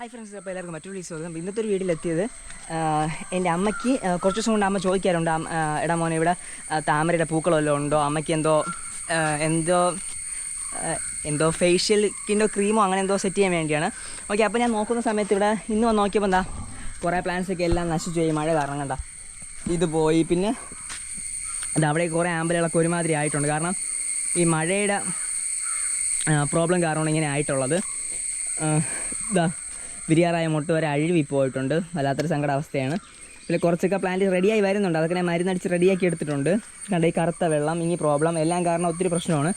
Hi friends അപ്പോൾ എല്ലാവർക്കും മറ്റൊരു വീഡിയോ സ്വാഗതം. ഇന്നത്തെ ഒരു വീട്ടിലെത്തിയത് എന്റെ അമ്മയ്ക്ക് കുറച്ച് ദിവസം കൊണ്ട് അമ്മ ചോദിക്കാറുണ്ട് എടാ മോനെ ഇവിടെ താമരയുടെ പൂക്കളെല്ലാം ഉണ്ടോ? അമ്മയ്ക്ക് എന്തോ എന്തോ എന്തോ ഫേഷ്യൽക്കിന്റെ ക്രീമോ അങ്ങനെ എന്തോ സെറ്റ് ചെയ്യാൻ വേണ്ടിയാണ്. ഓക്കെ അപ്പോൾ ഞാൻ നോക്കുന്ന സമയത്ത് ഇവിടെ ഇന്ന് വന്ന് നോക്കിയപ്പോൾ എന്താ കുറേ ഒക്കെ എല്ലാം നശിച്ചു പോയി മഴ കാരണം കണ്ട. ഇത് പോയി പിന്നെ അത് അവിടെ കുറേ ആമ്പലുകളൊക്കെ ഒരുമാതിരി ആയിട്ടുണ്ട്. കാരണം ഈ മഴയുടെ പ്രോബ്ലം കാരണമാണ് ഇങ്ങനെ ആയിട്ടുള്ളത്. ഇതാ വിരിയാറായ മുട്ട് വരെ അഴുവി പോയിട്ടുണ്ട്. വല്ലാത്തൊരു സങ്കട അവസ്ഥയാണ് പിന്നെ കുറച്ചൊക്കെ പ്ലാന്റ് റെഡിയായി വരുന്നുണ്ട്. അതൊക്കെ ഞാൻ മരുന്നടിച്ച് റെഡിയാക്കി എടുത്തിട്ടുണ്ട്. കണ്ട ഈ കറുത്ത വെള്ളം ഇനി പ്രോബ്ലം എല്ലാം കാരണം ഒത്തിരി പ്രശ്നമാണ്.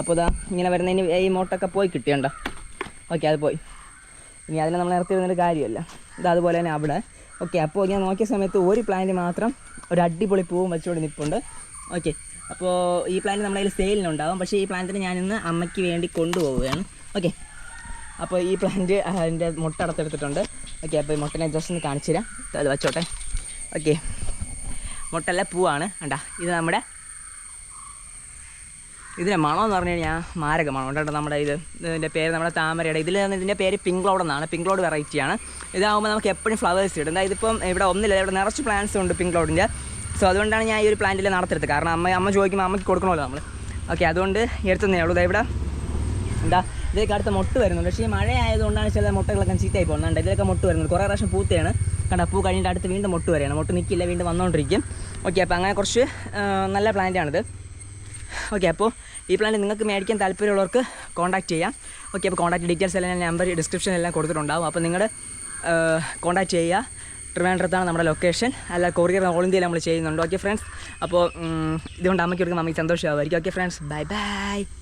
അപ്പോൾ ഇതാ ഇങ്ങനെ വരുന്നതിന് ഈ മുട്ടൊക്കെ പോയി കിട്ടിയണ്ട ഓക്കെ അത് പോയി. ഇനി അതിനെ നമ്മൾ നിർത്തി വരുന്നൊരു കാര്യമല്ല. ഇത് അതുപോലെ തന്നെ അവിടെ. ഓക്കെ അപ്പോൾ ഞാൻ നോക്കിയ സമയത്ത് ഒരു പ്ലാന്റ് മാത്രം ഒരു അടിപൊളി പൂവും വെച്ചുകൊണ്ട് നിൽപ്പുണ്ട്. ഓക്കെ അപ്പോൾ ഈ പ്ലാന്റ് നമ്മുടെ കയ്യിൽ സെയിലിനുണ്ടാവും പക്ഷേ ഈ പ്ലാന്റിന് ഞാനിന്ന് അമ്മയ്ക്ക് വേണ്ടി കൊണ്ടുപോവുകയാണ്. ഓക്കെ അപ്പോൾ ഈ പ്ലാന്റ് അതിന്റെ മുട്ട അടത്തെടുത്തിട്ടുണ്ട് ഓക്കെ അപ്പോൾ ഈ മുട്ടനെ ജസ്റ്റ് ഒന്ന് കാണിച്ചു തരാം. അത് വെച്ചോട്ടെ. ഓക്കെ മുട്ടല്ല പൂവാണ്. കണ്ടാ ഇത് നമ്മുടെ ഇതിന്റെ മണം എന്ന് പറഞ്ഞു കഴിഞ്ഞാൽ മാരക മണം. കേട്ടോ നമ്മുടെ ഇത് ഇതിന്റെ പേര് നമ്മുടെ താമരയുടെ ഇതിൽ ഇതിന്റെ പേര് പിങ്ക് ക്ലൗഡ് എന്നാണ്. പിങ്ക് ക്ലൗഡ് വെറൈറ്റിയാണ് ഇതാകുമ്പോൾ നമുക്ക് എപ്പോഴും ഫ്ലവേഴ്സ് ഇടും. അതായത് ഇവിടെ ഒന്നില്ല ഇവിടെ നിറച്ച് പ്ലാന്റ്സ് ഉണ്ട് പിങ്ക് ക്ലൗഡിന്റെ സോ അതുകൊണ്ടാണ് ഞാൻ ഈ ഒരു പ്ലാന്റിൽ നടത്തെടുത്തത് കാരണം അമ്മ അമ്മ ചോദിക്കുമ്പോൾ അമ്മയ്ക്ക് കൊടുക്കണമല്ലോ നമ്മൾ ഓക്കെ അതുകൊണ്ട് എടുത്തതേ ഉള്ളൂ. ഇവിടെ എന്താ ഇതിലേക്ക് അടുത്ത മുട്ട് വരുന്നുണ്ട്. പക്ഷേ ഈ മഴ ആയതുകൊണ്ടാണ് ചില മുട്ടകളൊക്കെ ചീത്തയായി പോകുന്നുണ്ട് ഇതിലൊക്കെ മുട്ട് വരുന്നത് കുറേ പ്രാവശ്യം പൂത്തയാണ്. കണ്ട പൂ കഴിഞ്ഞിട്ട് അടുത്ത് വീണ്ടും മുട്ട് വരെയാണ്. മുട്ട് നിൽക്കില്ല വീണ്ടും വന്നുകൊണ്ടിരിക്കും ഓക്കെ അപ്പോൾ അങ്ങനെ കുറച്ച് നല്ല പ്ലാന്റാണിത്. ഓക്കെ അപ്പോൾ ഈ പ്ലാന്റ് നിങ്ങൾക്ക് മേടിക്കാൻ താല്പര്യമുള്ളവർക്ക് കോൺടാക്ട് ചെയ്യാം. ഓക്കെ അപ്പോൾ കോൺടാക്ട് ഡീറ്റെയിൽസ് എല്ലാം ഞാൻ നമ്പർ ഡിസ്ക്രിപ്ഷനിലെല്ലാം കൊടുത്തിട്ടുണ്ടാവും. അപ്പോൾ നിങ്ങളുടെ കോൺടാക്ട് ചെയ്യുക. ട്രിവാൻഡ്രത്താണ് നമ്മുടെ ലൊക്കേഷൻ അല്ല കൊറിയർ ഓൾ ഇന്ത്യയിൽ നമ്മൾ ചെയ്യുന്നുണ്ട്. ഓക്കെ ഫ്രണ്ട്സ് അപ്പോൾ ഇതുകൊണ്ട് അമ്മയ്ക്ക് കൊടുക്കുമ്പോൾ അമ്മയ്ക്ക് സന്തോഷമാകുമായിരിക്കും ഓക്കെ ഫ്രണ്ട്സ് ബൈ ബൈ